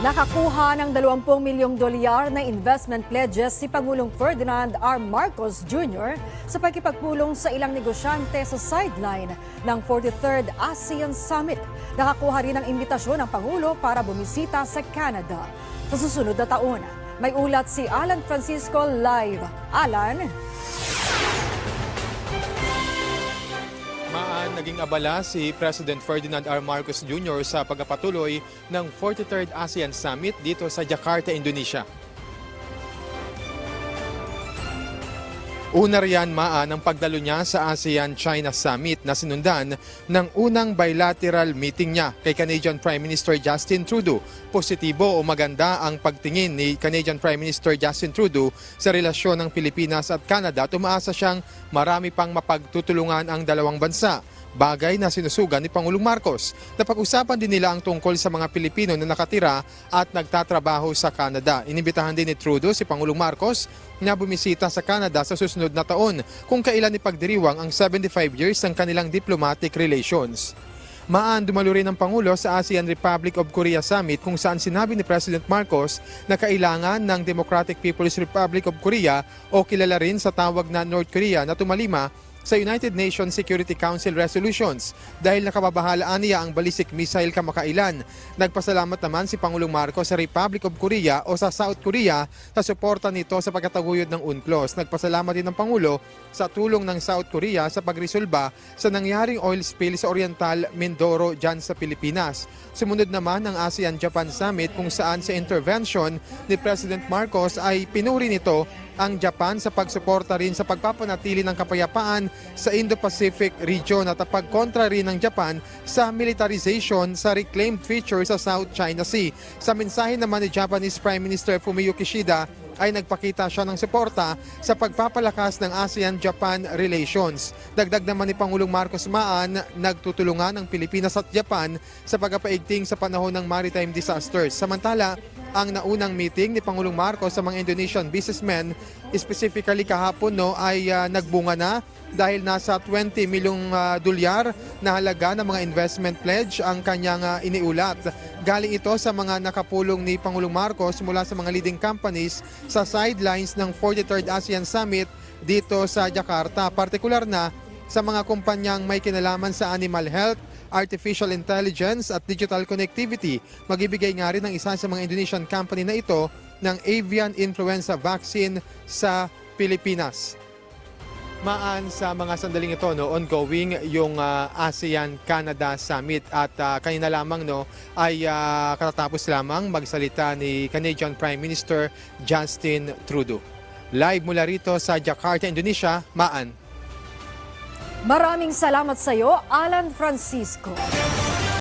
Nakakuha ng 20 milyong dolyar na investment pledges si Pangulong Ferdinand R. Marcos Jr. sa pagkipagpulong sa ilang negosyante sa sideline ng 43rd ASEAN Summit. Nakakuha rin ng imbitasyon ng Pangulo para bumisita sa Canada sa susunod na taon. May ulat si Alan Francisco live. Alan? Naging abala si President Ferdinand R. Marcos Jr. sa pagpapatuloy ng 43rd ASEAN Summit dito sa Jakarta, Indonesia. Una riyan maan ang pagdalo niya sa ASEAN-China Summit na sinundan ng unang bilateral meeting niya kay Canadian Prime Minister Justin Trudeau. Positibo o maganda ang pagtingin ni Canadian Prime Minister Justin Trudeau sa relasyon ng Pilipinas at Canada at umaasa siyang marami pang mapagtutulungan ang dalawang bansa. Bagay na sinusugan ni Pangulong Marcos. Napag-usapan din nila ang tungkol sa mga Pilipino na nakatira at nagtatrabaho sa Canada. Inibitahan din ni Trudeau si Pangulong Marcos na bumisita sa Canada sa susunod na taon kung kailan ipagdiriwang ang 75 years ng kanilang diplomatic relations. Maan dumalo rin ang Pangulo sa ASEAN Republic of Korea Summit kung saan sinabi ni President Marcos na kailangan ng Democratic People's Republic of Korea o kilala rin sa tawag na North Korea na tumalima sa United Nations Security Council resolutions dahil nakababahalaan niya ang ballistic missile kamakailan. Nagpasalamat naman si Pangulong Marcos sa Republic of Korea o sa South Korea sa suporta nito sa pagkataguyod ng UNCLOS. Nagpasalamat din ng Pangulo sa tulong ng South Korea sa pagresolba sa nangyaring oil spill sa Oriental Mindoro dyan sa Pilipinas. Sumunod naman ang ASEAN-Japan Summit kung saan sa intervention ni President Marcos ay pinuri nito ang Japan sa pagsuporta rin sa pagpapanatili ng kapayapaan sa Indo-Pacific region at pagkontra rin ng Japan sa militarization sa reclaimed feature sa South China Sea. Sa mensahe naman ni Japanese Prime Minister Fumio Kishida ay nagpakita siya ng suporta sa pagpapalakas ng ASEAN-Japan relations. Dagdag naman ni Pangulong Marcos Maan, nagtutulungan ang Pilipinas at Japan sa pagpapaigting sa panahon ng maritime disasters. Samantala, ang naunang meeting ni Pangulong Marcos sa mga Indonesian businessmen, specifically kahapon no, ay ah, nagbunga na dahil nasa 20 milyong ah, dolyar na halaga ng mga investment pledge ang kanyang ah, iniulat. Galing ito sa mga nakapulong ni Pangulong Marcos mula sa mga leading companies sa sidelines ng 43rd ASEAN Summit dito sa Jakarta, partikular na sa mga kumpanyang may kinalaman sa animal health, artificial intelligence at digital connectivity. Magibigay nga rin ng isa sa mga Indonesian company na ito ng avian influenza vaccine sa Pilipinas. Maan sa mga sandaling ito, no, ongoing yung ah, ASEAN-Canada Summit at ah, kanina lamang no, ay ah, katatapos lamang magsalita ni Canadian Prime Minister Justin Trudeau. Live mula rito sa Jakarta, Indonesia, Maan. Maraming salamat sa iyo, Alan Francisco.